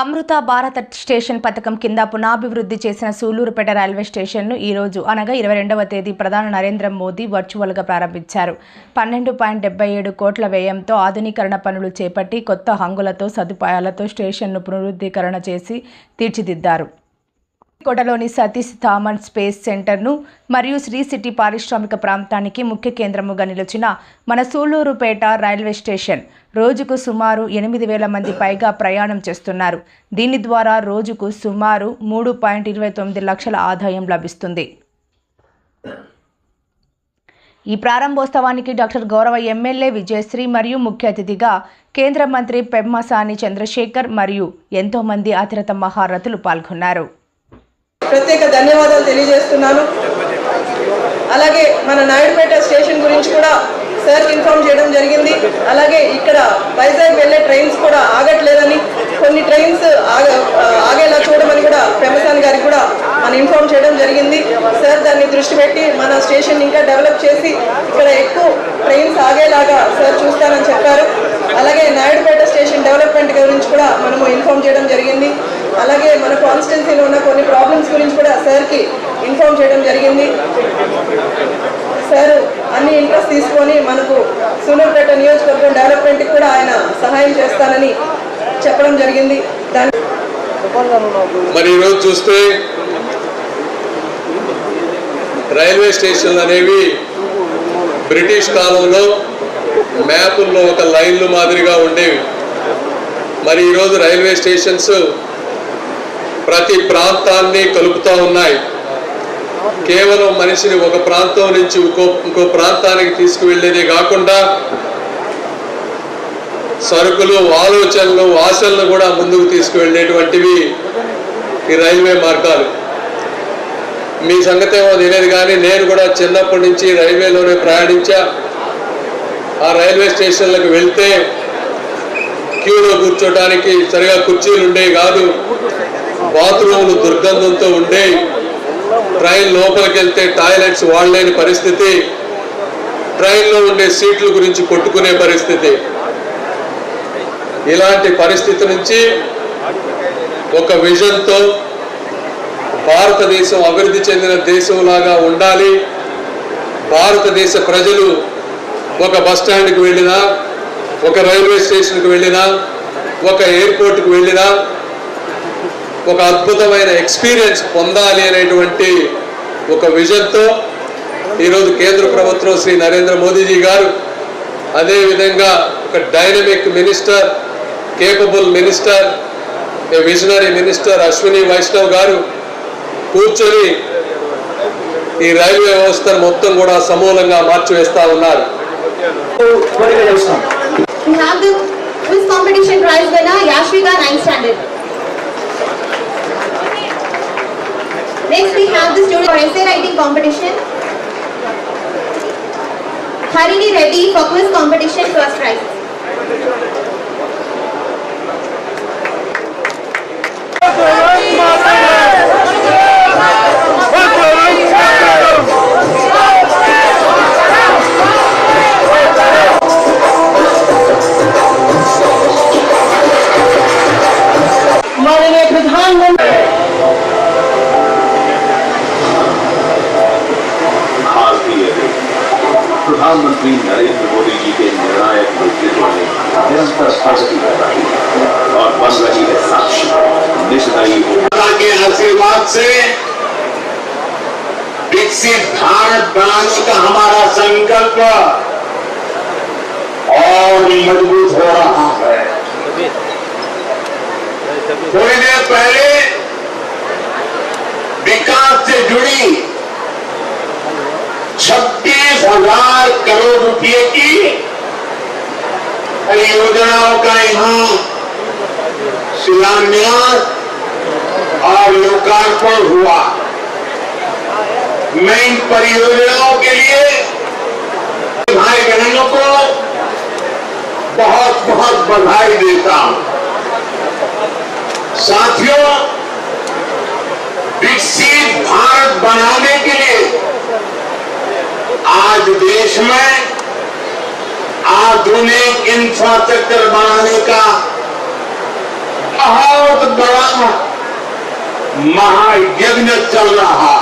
అమృత భారత స్టేషన్ పథకం కింద పునాభివృద్ధి చేసిన సూలూరుపేట రైల్వే స్టేషన్ను ఈ రోజు అనగా ఇరవై రెండవ తేదీ ప్రధాని నరేంద్ర మోదీ వర్చువల్గా ప్రారంభించారు. పన్నెండు పాయింట్ డెబ్బై ఏడు కోట్ల వ్యయంతో ఆధునీకరణ పనులు చేపట్టి కొత్త హంగులతో సదుపాయాలతో స్టేషన్ను పునరుద్ధీకరణ చేసి తీర్చిదిద్దారు. కోటలోని సతీష్ థామన్ స్పేస్ సెంటర్ను మరియు శ్రీ సిటీ పారిశ్రామిక ప్రాంతానికి ముఖ్య కేంద్రముగా నిలిచిన మన సూళ్ళూరుపేట రైల్వే స్టేషన్ రోజుకు సుమారు ఎనిమిది వేల మంది పైగా ప్రయాణం చేస్తున్నారు. దీని ద్వారా రోజుకు సుమారు మూడు పాయింట్ ఇరవై తొమ్మిది లక్షల ఆదాయం లభిస్తుంది. ఈ ప్రారంభోత్సవానికి డాక్టర్ గౌరవ ఎమ్మెల్యే విజయశ్రీ మరియు ముఖ్య అతిథిగా కేంద్ర మంత్రి పెమ్మసాని చంద్రశేఖర్ మరియు ఎంతోమంది అతిరత మహారథులు పాల్గొన్నారు. ప్రత్యేక ధన్యవాదాలు తెలియజేస్తున్నాను. అలాగే మన నాయుడుపేట స్టేషన్ గురించి కూడా సార్ ఇన్ఫార్మ్ చేయడం జరిగింది. అలాగే ఇక్కడ వైజాగ్ వెళ్ళే ట్రైన్స్ కూడా ఆగట్లేదని కొన్ని ట్రైన్స్ ఆగేలా చూడమని కూడా పెమసాన్ గారికి కూడా మనం ఇన్ఫార్మ్ చేయడం జరిగింది. సార్ దాన్ని దృష్టి పెట్టి మన స్టేషన్ ఇంకా డెవలప్ చేసి ఇక్కడ ఎక్కువ ట్రైన్స్ ఆగేలాగా సార్ చూస్తానని చెప్పారు. అలాగే నాయుడుపేట స్టేషన్ డెవలప్మెంట్ గురించి కూడా మనము ఇన్ఫార్మ్ చేయడం జరిగింది. అలాగే మన కాన్స్టిట్యున్సీలో ఉన్న కొన్ని ప్రాబ్లమ్స్ గురించి కూడా సార్కి ఇన్ఫార్మ్ చేయడం జరిగింది. సార్ అన్ని ఇంట్రెస్ట్ తీసుకొని మనకు సూలూరుపేట నియోజకవర్గం డెవలప్మెంట్కి కూడా ఆయన సహాయం చేస్తానని చెప్పడం జరిగింది. దాని మరి ఈరోజు చూస్తే రైల్వే స్టేషన్లు అనేవి బ్రిటిష్ కాలంలో మ్యాపుల్లో ఒక లైన్లు మాదిరిగా ఉండేవి. మరి ఈరోజు రైల్వే స్టేషన్స్ ప్రతి ప్రాంతాన్ని కలుపుతూ ఉన్నాయి. కేవలం మనిషిని ఒక ప్రాంతం నుంచి ఇంకో ఇంకో ప్రాంతానికి తీసుకువెళ్ళేదే కాకుండా సరుకులు ఆలోచనలు ఆశలను కూడా ముందుకు తీసుకువెళ్ళేటువంటివి ఈ రైల్వే మార్గాలు. మీ సంగతి ఏమో తెలియదు కానీ నేను కూడా చిన్నప్పటి నుంచి రైల్వేలోనే ప్రయాణించా. ఆ రైల్వే స్టేషన్లకు వెళ్తే క్యూలో కూర్చోడానికి సరిగా కుర్చీలు ఉండేవి కాదు. బాత్రూములు దుర్గంధంతో ఉండి ట్రైన్ లోపలికి వెళ్తే టాయిలెట్స్ వాడలేని పరిస్థితి ట్రైన్లో ఉండే సీట్ల గురించి కొట్టుకునే పరిస్థితి. ఇలాంటి పరిస్థితి నుంచి ఒక విజన్తో భారతదేశం అభివృద్ధి చెందిన దేశంలాగా ఉండాలి. భారతదేశ ప్రజలు ఒక బస్ స్టాండ్కి వెళ్ళినా ఒక రైల్వే స్టేషన్కి వెళ్ళినా ఒక ఎయిర్పోర్ట్కి వెళ్ళినా ఒక అద్భుతమైన ఎక్స్పీరియన్స్ పొందాలి అనేటువంటి ఒక విజన్తో ఈరోజు కేంద్ర ప్రభుత్వం శ్రీ నరేంద్ర మోదీజీ గారు అదేవిధంగా ఒక dynamic minister capable minister visionary minister Ashwini Vaishnaw గారు కూర్చొని ఈ రైల్వే వ్యవస్థను మొత్తం కూడా సమూలంగా మార్చివేస్తా ఉన్నారు We have the quiz competition prize winner Yashvika 9th standard. Of the student for essay writing competition. Harini Reddy for quiz competition प्रधानमंत्री नरेंद्र मोदी जी के निर्णायक नेतृत्व में निरंतर प्रगति कर रही है और बन रही है साक्षी के आशीर्वाद से विकसित भारत बनाने का हमारा संकल्प और मज़बूत हो रहा है। थोड़ी देर पहले विकास से जुड़ी छत्तीस हज़ार करोड़ रुपए की परियोजनाओं का यहाँ शिलान्यास और लोकार्पण हुआ मैं इन परियोजनाओं के लिए भाई बहनों को बहुत बहुत बधाई देता हूँ साथियों विकसित भारत बनाने आज देश में आधुनिक इंफ्रास्ट्रक्चर बनाने का बहुत बड़ा महायज्ञ चल रहा This